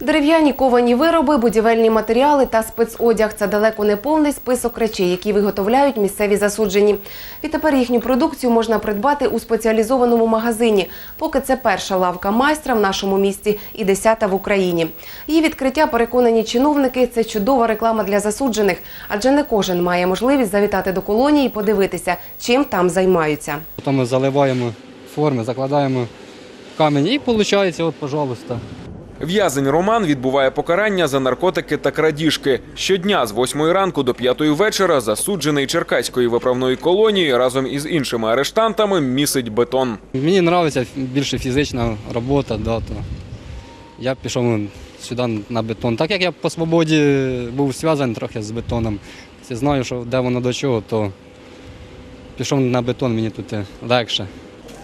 Дерев'яні ковані вироби, будівельні матеріали та спецодяг це далеко не повний список речей, які виготовляють місцеві засуджені. Відтепер їхню продукцію можна придбати у спеціалізованому магазині. Поки це перша лавка майстра в нашому місті і десята в Україні. Її відкриття, переконані чиновники, це чудова реклама для засуджених, адже не кожен має можливість завітати до колонії і подивитися, чим там займаються. Ми заливаємо форми, закладаємо камінь і виходить, от, пожалуйста. В'язень Роман відбуває покарання за наркотики та крадіжки. Щодня з 8 ранку до 5 вечора засуджений Черкаської виправної колонії разом із іншими арештантами місить бетон. Мені подобається більше фізична робота, да, то я пішов сюди на бетон. Так як я по свободі був зв'язаний трохи з бетоном, знаю, що де воно до чого, то пішов на бетон, мені тут легше.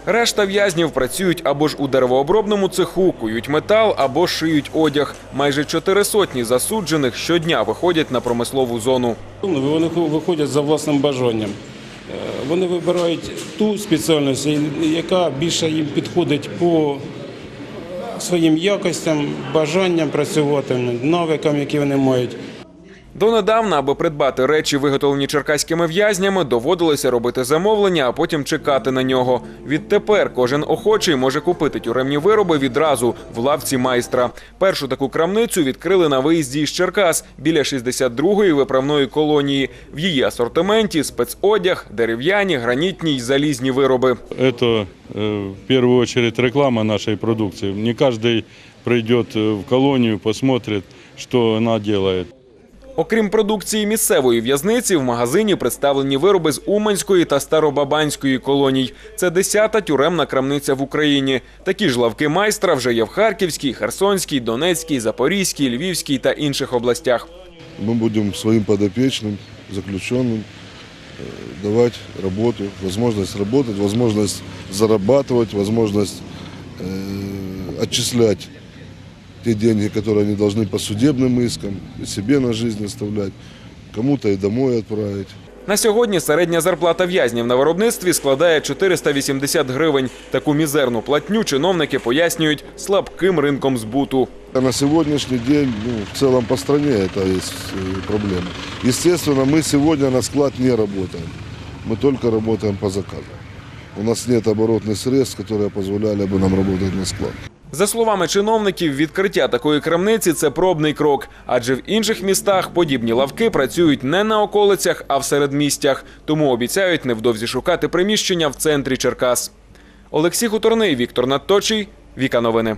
Решта в'язнів працюють або ж у деревообробному цеху, кують метал, або шиють одяг. Майже чотири сотні засуджених щодня виходять на промислову зону. Ну, Вони виходять за власним бажанням. Е, Вони вибирають ту спеціальність, яка більше їм підходить по своїм якостям, бажанням працювати, навикам, які вони мають. Донедавна, аби придбати речі, виготовлені черкаськими в'язнями, доводилося робити замовлення, а потім чекати на нього. Відтепер кожен охочий може купити тюремні вироби відразу в лавці майстра. Першу таку крамницю відкрили на виїзді із Черкас біля 62-ї виправної колонії. В її асортименті спецодяг, дерев'яні, гранітні й залізні вироби. Это э, в первую очередь реклама нашей продукции. Не каждый придет э, в колонию, посмотрит, что она делает. Окрім продукції місцевої в'язниці, в магазині представлені вироби з Уманської та Старобабанської колоній. Це десята тюремна крамниця в Україні. Такі ж лавки майстра вже є в Харківській, Херсонській, Донецькій, Запорізькій, Львівській та інших областях. мы будем своим подопечным, заключенным э, давать работу, возможность работать, возможность зарабатывать, возможность э, отчислять те деньги, которые они должны по судебным искам, и себе на жизнь оставлять, кому-то и домой отправить. На сьогодні середня зарплата в'язнів на виробництві складає 480 гривень. Таку мізерну платню чиновники пояснюють слабким ринком збуту. А на сегодняшний день, ну, в целом по стране это есть э, проблема. Естественно, мы сегодня на склад не работаем. Мы только работаем по заказу. У нас нет оборотных средств, которые позволяли бы нам работать на склад. За словами чиновників, відкриття такої крамниці це пробний крок, адже в інших містах подібні лавки працюють не на околицях, а в середмістях. Тому обіцяють невдовзі шукати приміщення в центрі Черкас. Олексій Хуторний, Віктор Надточий, Віка Новини.